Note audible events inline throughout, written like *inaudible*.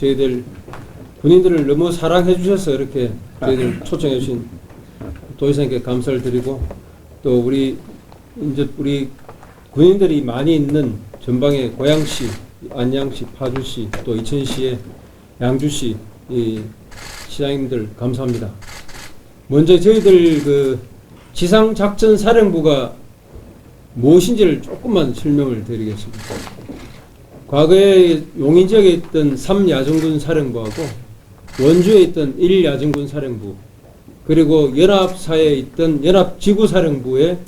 저희들 군인들을 너무 사랑해 주셔서 이렇게 저희들 초청해 주신 도의사님께 감사를 드리고 또 우리 이제 우리 군인들이 많이 있는 전방의 고양시, 안양시, 파주시, 또 이천시의 양주시 이 시장님들 감사합니다. 먼저 저희들 그 지상 작전 사령부가 무엇인지를 조금만 설명을 드리겠습니다. 과거에 용인 지역에 있던 3야전군 사령부하고 원주에 있던 1야전군 사령부 그리고 연합사에 있던 연합지구사령부의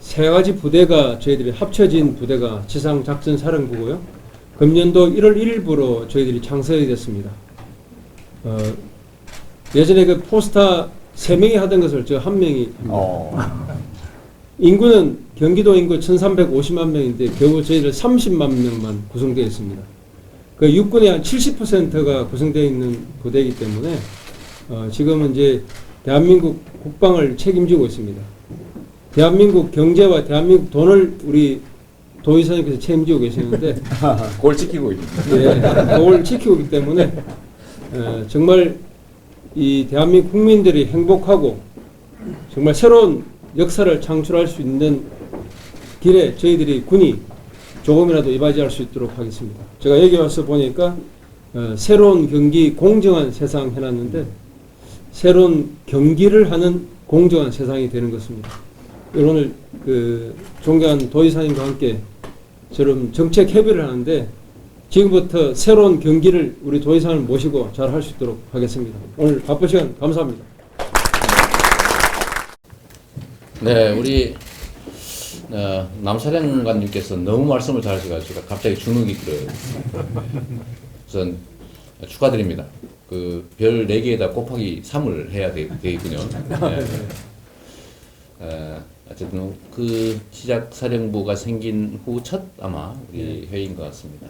세 가지 부대가 저희들이 합쳐진 부대가 지상작전 사령부고요. 금년도 1월 1일부로 저희들이 창설이 됐습니다. 어, 예전에 그 포스타 세 명이 하던 것을 저한 명이 합니다. 어. 인구는 경기도 인구 1,350만 명인데 겨우 저희들 30만 명만 구성되어 있습니다. 그 육군의 한 70%가 구성되어 있는 부대이기 때문에 어, 지금은 이제 대한민국 국방을 책임지고 있습니다. 대한민국 경제와 대한민국 돈을 우리 도의사님께서 책임지고 계시는데 *laughs* 골 지키고 있는. 예, 그걸 지키고 있기 때문에 어, 정말 이 대한민국 국민들이 행복하고 정말 새로운 역사를 창출할 수 있는 길에 저희들이 군이 조금이라도 이바지할 수 있도록 하겠습니다. 제가 여기 와서 보니까 어, 새로운 경기 공정한 세상 해놨는데 새로운 경기를 하는 공정한 세상이 되는 것입니다. 오늘 그 존경한 도의사님과 함께 저런 정책 협의를 하는데 지금부터 새로운 경기를 우리 도의사를 모시고 잘 할 수 있도록 하겠습니다. 오늘 바쁜 시간 감사합니다. 네, 우리 어, 남사령관님께서 너무 말씀을 잘하셔가지고 갑자기 주눅이 들어요. 우선 축하드립니다. 그 별 4개에다 곱하기 3을 해야 되, 되겠군요. 네. 어, 어쨌든 그 시작 사령부가 생긴 후 첫 아마 우리 회의인 것 같습니다.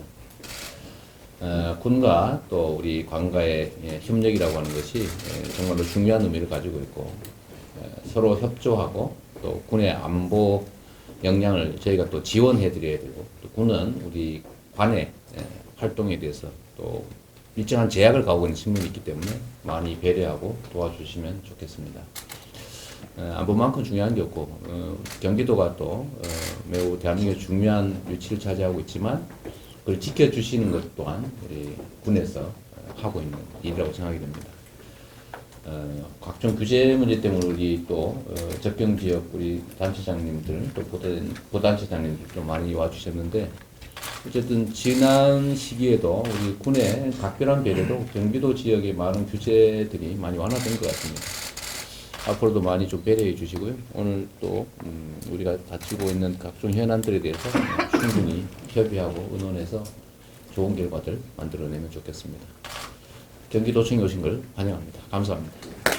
어, 군과 또 우리 관가의 예, 협력이라고 하는 것이 예, 정말로 중요한 의미를 가지고 있고 예, 서로 협조하고 또 군의 안보 역량을 저희가 또 지원해 드려야 되고 또 군은 우리 관의 예, 활동에 대해서 또 일정한 제약을 가고 있는 측면이 있기 때문에 많이 배려하고 도와주시면 좋겠습니다. 어, 안보만큼 중요한 게 없고 어, 경기도가 또 어, 매우 대한민국에 중요한 위치를 차지하고 있지만 그걸 지켜주시는 것 또한 우리 군에서 어, 하고 있는 일이라고 생각이 됩니다. 어, 각종 규제 문제 때문에 우리 또 어, 접경 지역 우리 단체장님들 또 보단, 보단체장님들도 많이 와주셨는데 어쨌든 지난 시기에도 우리 군의 각별한 배려로 경기도 지역의 많은 규제들이 많이 완화된 것 같습니다. 앞으로도 많이 좀 배려해 주시고요. 오늘 또 음, 우리가 다치고 있는 각종 현안들에 대해서 충분히 협의하고 의논해서 좋은 결과들 만들어내면 좋겠습니다. 경기도청에 오신 걸 환영합니다. 감사합니다.